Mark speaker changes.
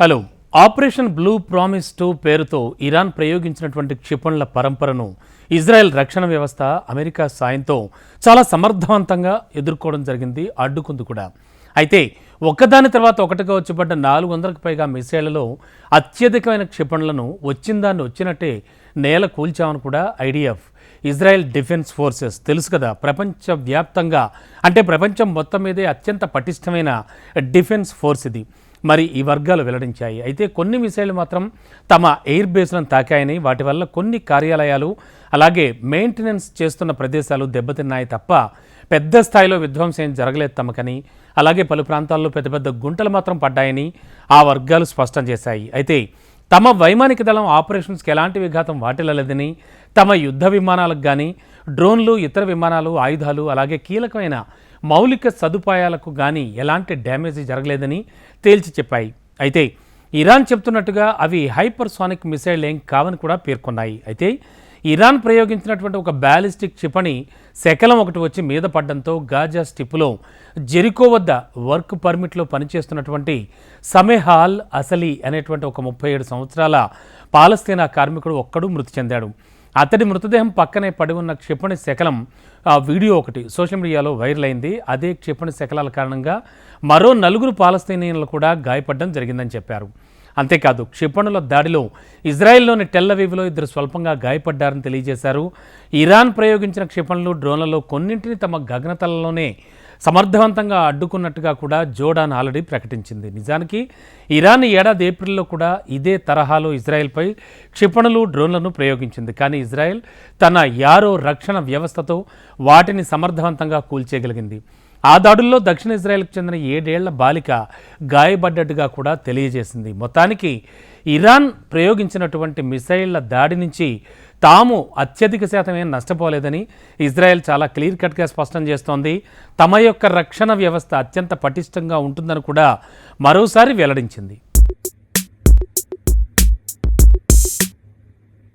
Speaker 1: Hello. Operation blue promise two పేరుతో Iran ప్రయోగించినటువంటి క్షిపణుల పరంపరను ఇజ్రాయెల్ రక్షణ వ్యవస్థ అమెరికా సాయంతో చాలా సమర్థవంతంగా ఎదుర్కోవడం జరిగింది అడ్డుకుంది కూడా. అయితే ఒకదాని తర్వాత ఒకటిగా వచ్చిపడ్డ నాలుగు వందలకు పైగా మిసైళ్ళలో అత్యధికమైన క్షిపణులను వచ్చిందాన్ని వచ్చినట్టే నేల కూల్చామని కూడా ఐడిఎఫ్ ఇజ్రాయెల్ డిఫెన్స్ ఫోర్సెస్ తెలుసు కదా. ప్రపంచవ్యాప్తంగా అంటే ప్రపంచం మొత్తం మీదే అత్యంత పటిష్టమైన డిఫెన్స్ ఫోర్స్ ఇది. మరి ఈ వర్గాలు వెల్లడించాయి. అయితే కొన్ని మిసైళ్ళు మాత్రం తమ ఎయిర్ బేస్లను తాకాయని వాటి వల్ల కొన్ని కార్యాలయాలు అలాగే మెయింటెనెన్స్ చేస్తున్న ప్రదేశాలు దెబ్బతిన్నాయి తప్ప పెద్ద స్థాయిలో విధ్వంసం ఏం జరగలేదు తమకని. అలాగే పలు ప్రాంతాల్లో పెద్ద పెద్ద గుంటలు మాత్రం పడ్డాయని ఆ వర్గాలు స్పష్టం చేశాయి. అయితే తమ వైమానిక దళం ఆపరేషన్స్కి ఎలాంటి విఘాతం వాటిల్లలేదని తమ యుద్ధ విమానాలకు కానీ డ్రోన్లు ఇతర విమానాలు ఆయుధాలు అలాగే కీలకమైన మౌలిక సదుపాయాలకు కానీ ఎలాంటి డ్యామేజ్ జరగలేదని తేల్చి చెప్పాయి. అయితే ఇరాన్ చెప్తున్నట్టుగా అవి హైపర్సానిక్ మిసైల్ ఏం కావని కూడా పేర్కొన్నాయి. అయితే ఇరాన్ ప్రయోగించినటువంటి ఒక బ్యాలిస్టిక్ క్షిపణి శకలం ఒకటి వచ్చి మీద పడడంతో గాజా స్టిప్పులో జెరికో వద్ద వర్క్ పర్మిట్లో పనిచేస్తున్నటువంటి సమేహాల్ అసలీ అనేటువంటి ఒక ముప్పై ఏడు సంవత్సరాల పాలస్తీనా కార్మికుడు ఒక్కడు మృతి చెందాడు. అతడి మృతదేహం పక్కనే పడి ఉన్న క్షిపణి శకలం ఆ వీడియో ఒకటి సోషల్ మీడియాలో వైరల్ అయింది. అదే క్షిపణి శకలాల కారణంగా మరో నలుగురు పాలస్తీనియన్లు కూడా గాయపడడం జరిగిందని చెప్పారు. అంతేకాదు క్షిపణుల దాడిలో ఇజ్రాయెల్లోని టెల్లవీవ్లో ఇద్దరు స్వల్పంగా గాయపడ్డారని తెలియజేశారు. ఇరాన్ ప్రయోగించిన క్షిపణులు డ్రోన్లలో కొన్నింటిని తమ గగనతలలోనే సమర్థవంతంగా అడ్డుకున్నట్టుగా కూడా జోడాన్ ఆల్రెడీ ప్రకటించింది. నిజానికి ఇరాన్ ఏడాది ఏప్రిల్లో కూడా ఇదే తరహాలో ఇజ్రాయెల్పై క్షిపణులు డ్రోన్లను ప్రయోగించింది. కానీ ఇజ్రాయెల్ తన యారో రక్షణ వ్యవస్థతో వాటిని సమర్థవంతంగా కూల్చేయగలిగింది. ఆ దాడుల్లో దక్షిణ ఇజ్రాయెల్కు చెందిన ఏడేళ్ళ బాలిక గాయపడ్డట్టుగా కూడా తెలియజేసింది. మొత్తానికి ఇరాన్ ప్రయోగించినటువంటి మిసైళ్ళ దాడి నుంచి తాము అత్యధిక శాతం ఏం నష్టపోలేదని ఇజ్రాయెల్ చాలా క్లియర్ కట్గా స్పష్టం చేస్తోంది. తమ యొక్క రక్షణ వ్యవస్థ అత్యంత పటిష్టంగా ఉంటుందని కూడా మరోసారి వెల్లడించింది.